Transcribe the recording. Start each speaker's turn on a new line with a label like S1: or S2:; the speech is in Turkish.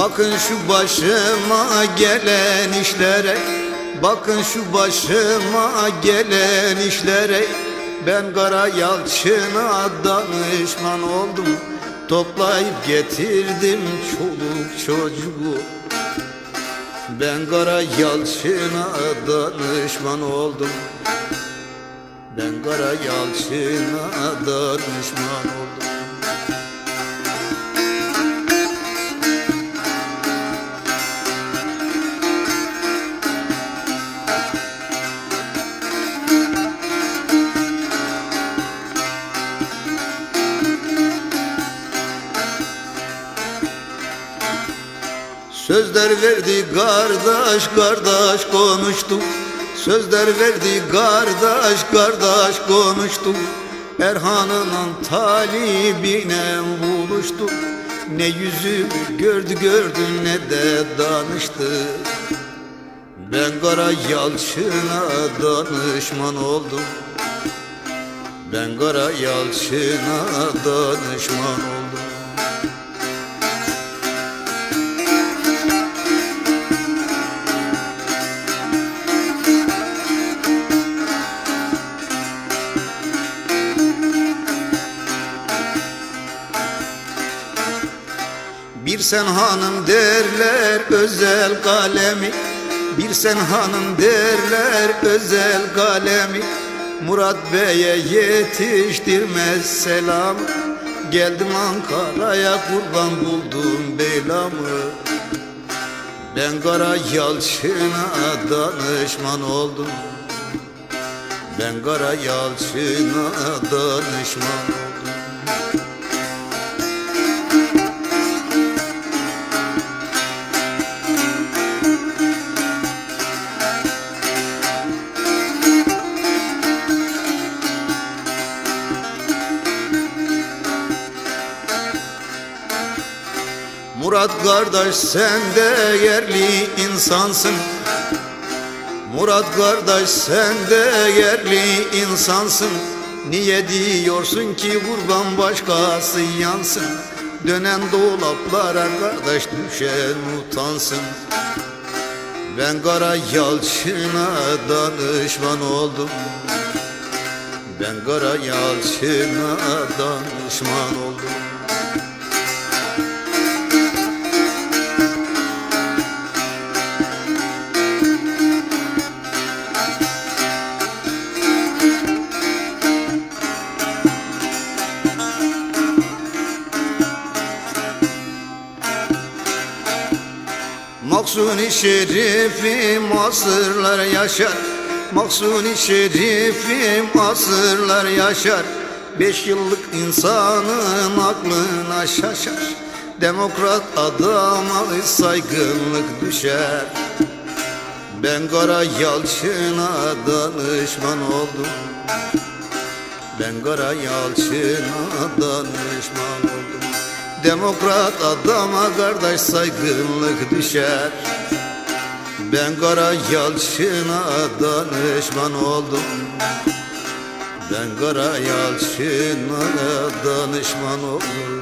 S1: Bakın şu başıma gelen işlere Bakın şu başıma gelen işlere. Ben Kara Yalçın'a danışman oldum Toplayıp getirdim çoluk çocuğu. Ben Kara Yalçın'a danışman oldum Ben Kara Yalçın'a danışman oldum Sözler verdi kardeş kardeş konuştum. Sözler verdi kardeş kardeş konuştum. Erhan'ın talibine buluştum. Ne yüzü gördü gördü ne de danıştı. Ben Kara Yalçın'a danışman oldum. Ben Kara Yalçın'a danışman oldum Bir sen hanım derler özel kalemi. Bir sen hanım derler özel kalemi. Murat Bey'e yetiştirmez selam. Geldim Ankara'ya kurban buldum belamı. Ben Kara Yalçın'a danışman oldum. Ben Kara Yalçın'a danışman oldum Murat kardeş sen de yerli insansın. Murat kardeş sen de yerli insansın. Niye diyorsun ki kurban başkası yansın? Dönen dolaplara kardeş düşen utansın. Ben Kara Yalçın'a danışman oldum. Ben Kara Yalçın'a danışman oldum Maksuni şerifim asırlar yaşar. Maksuni şerifim asırlar yaşar. Beş yıllık insanın aklına şaşar. Demokrat adama saygınlık düşer. Ben Kara Yalçın'a danışman oldum. Ben Kara Yalçın'a danışman oldum Demokrat adama kardeş saygınlık düşer. Ben Kara Yalçın'a danışman oldum. Ben Kara Yalçın'a danışman oldum